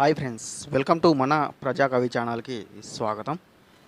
Hi friends welcome to మన ప్రజాకవి ఛానల్కి స్వాగతం.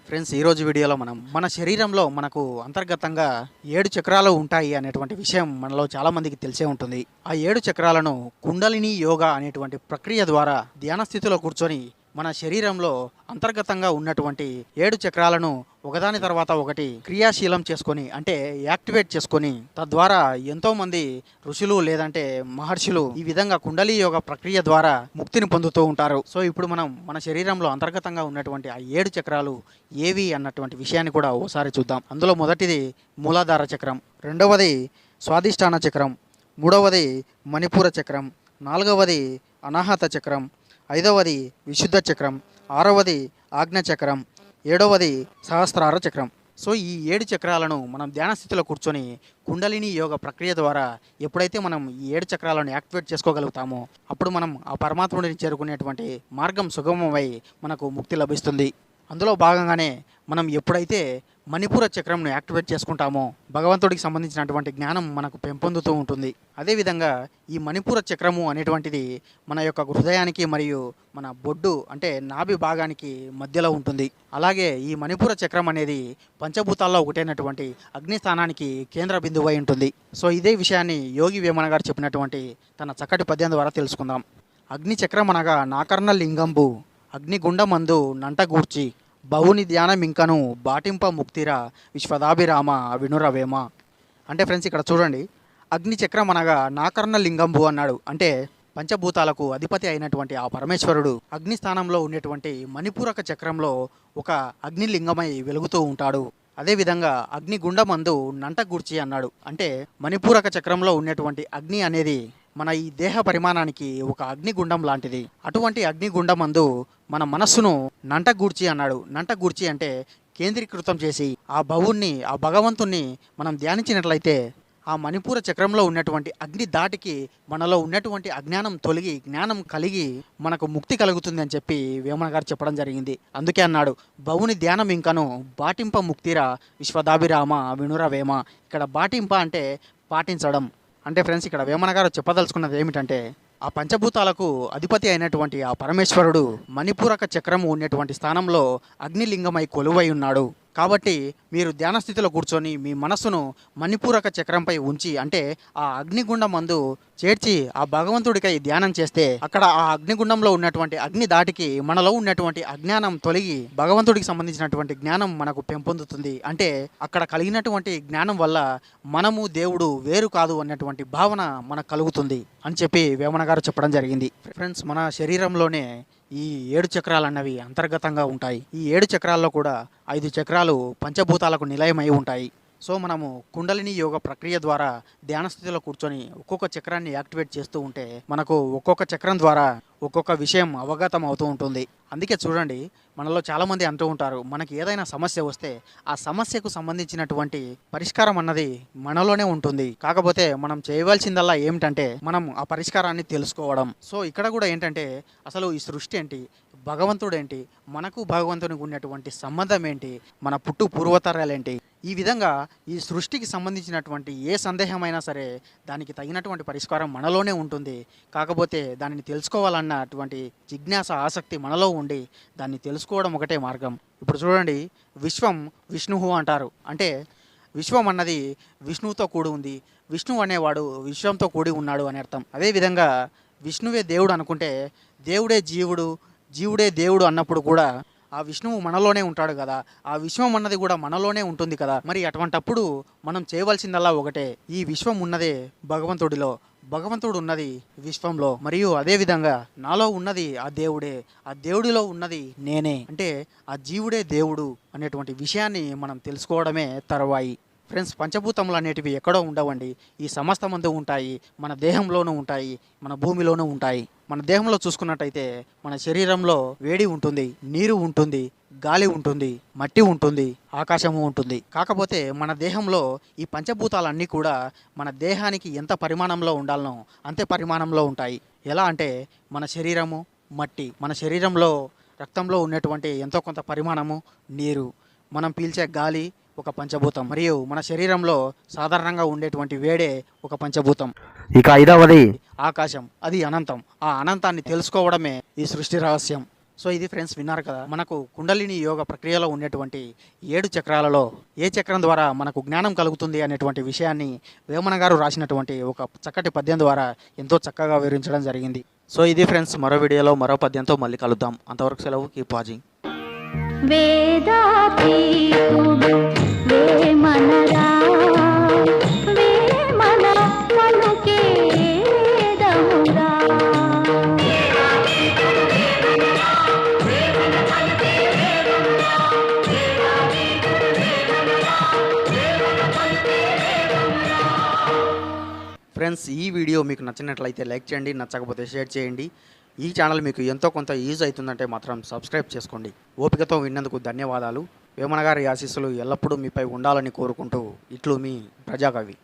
ఫ్రెండ్స్ ఈరోజు వీడియోలో మనం మన శరీరంలో మనకు అంతర్గతంగా ఏడు చక్రాలు ఉంటాయి అనేటువంటి విషయం మనలో చాలామందికి తెలిసే ఉంటుంది. ఆ ఏడు చక్రాలను కుండలిని యోగా అనేటువంటి ప్రక్రియ ద్వారా ధ్యాన స్థితిలో కూర్చొని మన శరీరంలో అంతర్గతంగా ఉన్నటువంటి ఏడు చక్రాలను ఒకదాని తర్వాత ఒకటి క్రియాశీలం చేసుకొని అంటే యాక్టివేట్ చేసుకొని తద్వారా ఎంతో మంది ఋషులు లేదంటే మహర్షులు ఈ విధంగా కుండలి యోగ ప్రక్రియ ద్వారా ముక్తిని పొందుతూ ఉంటారు. సో ఇప్పుడు మనం మన శరీరంలో అంతర్గతంగా ఉన్నటువంటి ఆ ఏడు చక్రాలు ఏవి అన్నటువంటి విషయాన్ని కూడా ఓసారి చూద్దాం. అందులో మొదటిది మూలాధార చక్రం రెండవది స్వాధిష్టాన చక్రం మూడవది మణిపూర చక్రం నాలుగవది అనాహత చక్రం ఐదవది విశుద్ధ చక్రం ఆరవది ఆజ్ఞ చక్రం ఏడవది సహస్రార చక్రం. సో ఈ ఏడు చక్రాలను మనం ధ్యాన స్థితిలో కూర్చొని కుండలిని యోగ ప్రక్రియ ద్వారా ఎప్పుడైతే మనం ఈ ఏడు చక్రాలను యాక్టివేట్ చేసుకోగలుగుతామో అప్పుడు మనం ఆ పరమాత్ముడిని చేరుకునేటువంటి మార్గం సుగమమై మనకు ముక్తి లభిస్తుంది. అందులో భాగంగానే మనం ఎప్పుడైతే మణిపూర చక్రంను యాక్టివేట్ చేసుకుంటామో భగవంతుడికి సంబంధించినటువంటి జ్ఞానం మనకు పెంపొందుతూ ఉంటుంది. అదేవిధంగా ఈ మణిపూర చక్రము అనేటువంటిది మన యొక్క హృదయానికి మరియు మన బొడ్డు అంటే నాభి భాగానికి మధ్యలో ఉంటుంది. అలాగే ఈ మణిపూర చక్రం అనేది పంచభూతాల్లో ఒకటైనటువంటి అగ్ని స్థానానికి కేంద్ర బిందువు అయి ఉంటుంది. సో ఇదే విషయాన్ని యోగి వేమన గారు చెప్పినటువంటి తన చక్కటి పద్యం ద్వారా తెలుసుకుందాం. అగ్ని చక్రం అనగా నాకర్ణ లింగంబు అగ్నిగుండమందు నంటగూర్చి బహుని ధ్యానమింకను బాటింప ముక్తిరా విశ్వదాభిరామ వినురవేమ. అంటే ఫ్రెండ్స్ ఇక్కడ చూడండి అగ్ని చక్రం అనగా నాకర్ణ లింగంబు అన్నాడు. అంటే పంచభూతాలకు అధిపతి అయినటువంటి ఆ పరమేశ్వరుడు అగ్ని స్థానంలో ఉండేటువంటి మణిపూరక చక్రంలో ఒక అగ్నిలింగమై వెలుగుతూ ఉంటాడు. అదేవిధంగా అగ్నిగుండమందు నంటగూర్చి అన్నాడు. అంటే మణిపూరక చక్రంలో ఉన్నటువంటి అగ్ని అనేది మన ఈ దేహ పరిమాణానికి ఒక అగ్నిగుండం లాంటిది. అటువంటి అగ్నిగుండమందు మన మనస్సును నంటగూర్చి అన్నాడు. నంటగూర్చి అంటే కేంద్రీకృతం చేసి ఆ భవుణ్ణి ఆ భగవంతుణ్ణి మనం ధ్యానించినట్లయితే ఆ మణిపూర చక్రంలో ఉన్నటువంటి అగ్ని దాటికి మనలో ఉన్నటువంటి అజ్ఞానం తొలగి జ్ఞానం కలిగి మనకు ముక్తి కలుగుతుంది అని చెప్పి వేమన గారు చెప్పడం జరిగింది. అందుకే అన్నాడు భవుని ధ్యానం ఇంకను బాటింప ముక్తిరా విశ్వదాభిరామ వినురవేమ. ఇక్కడ బాటింప అంటే పాటించడం. అంటే ఫ్రెండ్స్ ఇక్కడ వేమన గారు చెప్పదలుచుకున్నది ఏమిటంటే ఆ పంచభూతాలకు అధిపతి అయినటువంటి ఆ పరమేశ్వరుడు మణిపూరక చక్రము ఉన్నటువంటి స్థానంలో అగ్నిలింగమై కొలువై ఉన్నాడు. కాబట్టి మీరు ధ్యాన స్థితిలో కూర్చొని మీ మనస్సును మణిపూరక చక్రంపై ఉంచి అంటే ఆ అగ్నిగుండం మందు చేర్చి ఆ భగవంతుడికై ధ్యానం చేస్తే అక్కడ ఆ అగ్నిగుండంలో ఉన్నటువంటి అగ్ని దాటికి మనలో ఉన్నటువంటి అజ్ఞానం తొలగి భగవంతుడికి సంబంధించినటువంటి జ్ఞానం మనకు పెంపొందుతుంది. అంటే అక్కడ కలిగినటువంటి జ్ఞానం వల్ల మనము దేవుడు వేరు కాదు అన్నటువంటి భావన మనకు కలుగుతుంది అని చెప్పి వేమన గారు చెప్పడం జరిగింది. ఫ్రెండ్స్ మన శరీరంలోనే ఈ ఏడు చక్రాలు అన్నవి అంతర్గతంగా ఉంటాయి. ఈ ఏడు చక్రాల్లో కూడా ఐదు చక్రాలు పంచభూతాలకు నిలయమై ఉంటాయి. సో మనము కుండలిని యోగ ప్రక్రియ ద్వారా ధ్యాన స్థితిలో కూర్చొని ఒక్కొక్క చక్రాన్ని యాక్టివేట్ చేస్తూ ఉంటే మనకు ఒక్కొక్క చక్రం ద్వారా ఒక్కొక్క విషయం అవగతం అవుతూ ఉంటుంది. అందుకే చూడండి మనలో చాలామంది అంటూ ఉంటారు మనకి ఏదైనా సమస్య వస్తే ఆ సమస్యకు సంబంధించినటువంటి పరిష్కారం అన్నది మనలోనే ఉంటుంది. కాకపోతే మనం చేయవలసిందల్లా ఏమిటంటే మనం ఆ పరిష్కారాన్ని తెలుసుకోవడం. సో ఇక్కడ కూడా ఏంటంటే అసలు ఈ సృష్టి ఏంటి? భగవంతుడేంటి? మనకు భగవంతునికి ఉన్నటువంటి సంబంధం ఏంటి మన పుట్టు పూర్వతరాలేంటి? ఈ విధంగా ఈ సృష్టికి సంబంధించినటువంటి ఏ సందేహమైనా సరే దానికి తగినటువంటి పరిష్కారం మనలోనే ఉంటుంది. కాకపోతే దానిని తెలుసుకోవాలన్నటువంటి జిజ్ఞాస ఆసక్తి మనలో ఉండి దాన్ని తెలుసుకోవడం ఒకటే మార్గం. ఇప్పుడు చూడండి విశ్వం విష్ణువు అంటారు. అంటే విశ్వం అన్నది విష్ణువుతో కూడి ఉంది. విష్ణువు అనేవాడు విశ్వంతో కూడి ఉన్నాడు అని అర్థం. అదేవిధంగా విష్ణువే దేవుడు అనుకుంటే దేవుడే జీవుడు జీవుడే దేవుడు అన్నప్పుడు కూడా ఆ విష్ణువు మనలోనే ఉంటాడు కదా. ఆ విశ్వం అన్నది కూడా మనలోనే ఉంటుంది కదా. మరి అటువంటప్పుడు మనం చేయవలసిందల్లా ఒకటే. ఈ విశ్వం ఉన్నదే భగవంతుడిలో. భగవంతుడు ఉన్నది విశ్వంలో. మరియు అదే విధంగా నాలో ఉన్నది ఆ దేవుడే. ఆ దేవుడిలో ఉన్నది నేనే. అంటే ఆ జీవుడే దేవుడు అనేటువంటి విషయాన్ని మనం తెలుసుకోవడమే తర్వాయి. ఫ్రెండ్స్ పంచభూతములు అనేటివి ఎక్కడో ఉండవండి. ఈ సమస్త మందు ఉంటాయి మన దేహంలోనూ ఉంటాయి మన భూమిలోనూ ఉంటాయి. మన దేహంలో చూసుకున్నట్టయితే మన శరీరంలో వేడి ఉంటుంది నీరు ఉంటుంది గాలి ఉంటుంది మట్టి ఉంటుంది ఆకాశము ఉంటుంది. కాకపోతే మన దేహంలో ఈ పంచభూతాలన్నీ కూడా మన దేహానికి ఎంత పరిమాణంలో ఉండాలనో అంతే పరిమాణంలో ఉంటాయి. ఎలా అంటే మన శరీరము మట్టి మన శరీరంలో రక్తంలో ఉన్నటువంటి ఎంతో కొంత పరిమాణము నీరు. మనం పీల్చే గాలి ఒక పంచభూతం. మరియు మన శరీరంలో సాధారణంగా ఉండేటువంటి వేడే ఒక పంచభూతం. ఇక ఐదవది. ఆకాశం. అది అనంతం. ఆ అనంతాన్ని తెలుసుకోవడమే ఈ సృష్టి రహస్యం. సో ఇది ఫ్రెండ్స్ విన్నారు కదా మనకు కుండలిని యోగ ప్రక్రియలో ఉండేటువంటి ఏడు చక్రాలలో ఏ చక్రం ద్వారా మనకు జ్ఞానం కలుగుతుంది అనేటువంటి విషయాన్ని వేమన గారు రాసినటువంటి ఒక చక్కటి పద్యం ద్వారా ఎంతో చక్కగా వివరించడం జరిగింది. సో ఇది ఫ్రెండ్స్ మరో వీడియోలో మరో పద్యంతో మళ్ళీ కలుద్దాం. అంతవరకు సెలవు కీప్ వాచింగ్ వేదాతీతుడు వేమనరా వేమన పలుకే వేదమురా. ఫ్రెండ్స్ ఈ వీడియో మీకు నచ్చినట్లయితే లైక్ చేయండి నచ్చకపోతే షేర్ చేయండి. ఈ ఛానల్ మీకు ఎంతో కొంత యూజ్ అవుతుందంటే మాత్రం సబ్స్క్రైబ్ చేసుకోండి. ఓపికతో విన్నందుకు ధన్యవాదాలు. వేమన గారి ఆశీస్సులు ఎల్లప్పుడూ మీపై ఉండాలని కోరుకుంటూ ఇట్లు మీ ప్రజాకవి.